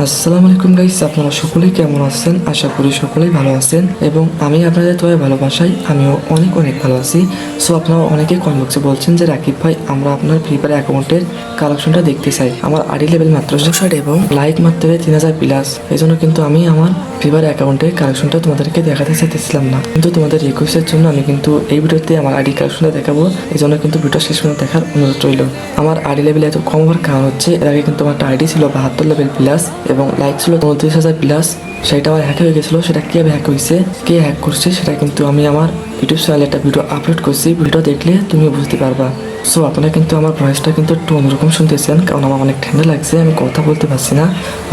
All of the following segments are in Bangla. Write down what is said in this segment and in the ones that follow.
আসসালামু আলাইকুম গাইস আপনারা সকলেই কেমন আছেন? আশা করি সকলেই ভালো আছেন এবং আমি আপনাদের তোয়ায় ভালোবাসাই আমিও অনেক অনেক ভালো আছি। সো আপনারা অনেকেই কমেন্ট বক্সে বলছেন যে রাকিব ভাই আমরা আপনার ফ্রি ফায়ার অ্যাকাউন্টের কালেকশনটা দেখতে চাই। আমার আইডি লেভেল মাত্র ষাট এবং লাইক মাত্র তিন হাজার প্লাস এই জন্য কিন্তু আমি আমার ফ্রি ফায়ার অ্যাকাউন্টের কালেকশনটা তোমাদেরকে দেখাতে চাইতেছিলাম না। কিন্তু তোমাদের রিকোয়েস্টের জন্য আমি কিন্তু এই ভিডিওতে আমার আইডি কালেকশনটা দেখাবো। এই জন্য কিন্তু ভিডিও শেষ পর্যন্ত দেখার অনুরোধ রইল। আমার আইডি লেভেল এত কম হওয়ার কারণ হচ্ছে এর আগে কিন্তু আমার একটা আইডি ছিল বাহাত্তর লেভেল প্লাস এবং লাইক ছিল চৌত্রিশ হাজার প্লাস সেটা আবার হ্যাক হয়ে গেছিল, সেটা কীভাবে হ্যাক হয়েছে, কে হ্যাক করছে, সেটা কিন্তু আমি আমার ইউটিউব চ্যানেলে একটা ভিডিও আপলোড করছি। ভিডিও দেখলে তুমি বুঝতে পারবা। সো আপনারা কিন্তু আমার ভয়েসটা কিন্তু একটু অন্যরকম শুনতেছেন, কারণ আমার অনেক ঠান্ডা লাগছে, আমি কথা বলতে পারছি না।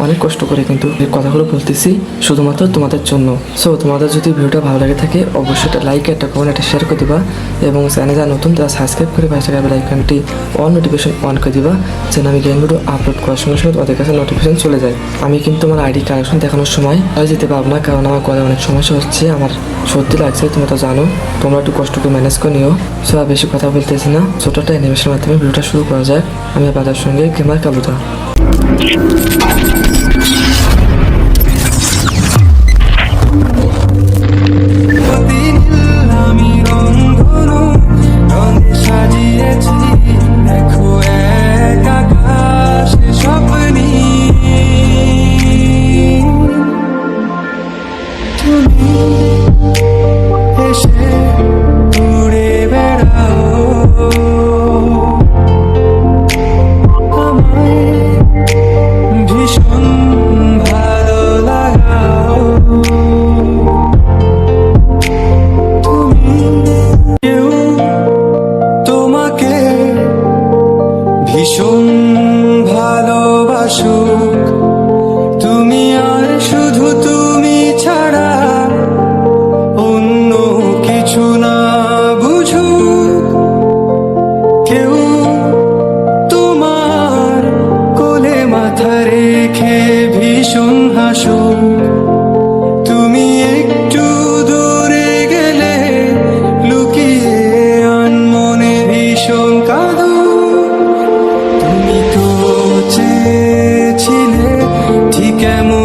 অনেক কষ্ট করে কিন্তু এই কথাগুলো বলতেছি, শুধুমাত্র তোমাদের জন্য। সো তোমাদের যদি ভিডিওটা ভালো লাগে থাকে, অবশ্যই একটা লাইক একটা কমেন্ট একটা শেয়ার করে দিবা, এবং চ্যানেল যারা নতুন তারা সাবস্ক্রাইব করে পাশে থাকা আইকনটি অন নোটিফিকেশন অন করে দিবা, যেন আমি গেম ভিডিও আপলোড করার সঙ্গে সঙ্গে তোমাদের কাছে নোটিফিকেশন চলে যায়। আমি কিন্তু আমার আইডি কানেকশন দেখানোর সময় আর যেতে পারব না, কারণ আমার গলায় অনেক সমস্যা হচ্ছে, আমার সত্যি লাগছে তুমি তো জানো, তোমরা একটু কষ্ট করে ম্যানেজ করে নিও। সো বেশি কথা বলতেছি না, ছোট একটা অ্যানিমেশনের মাধ্যমে ভিডিওটা শুরু করা যায় আমি আপনাদের সঙ্গে গেমার কালুদা ভীষণ হাসো তুমি একটু দূরে গেলে লুকিয়ে আনমনে ভীষণ কাঁদো। তুমি তো চেয়েছিলে ঠিক একজন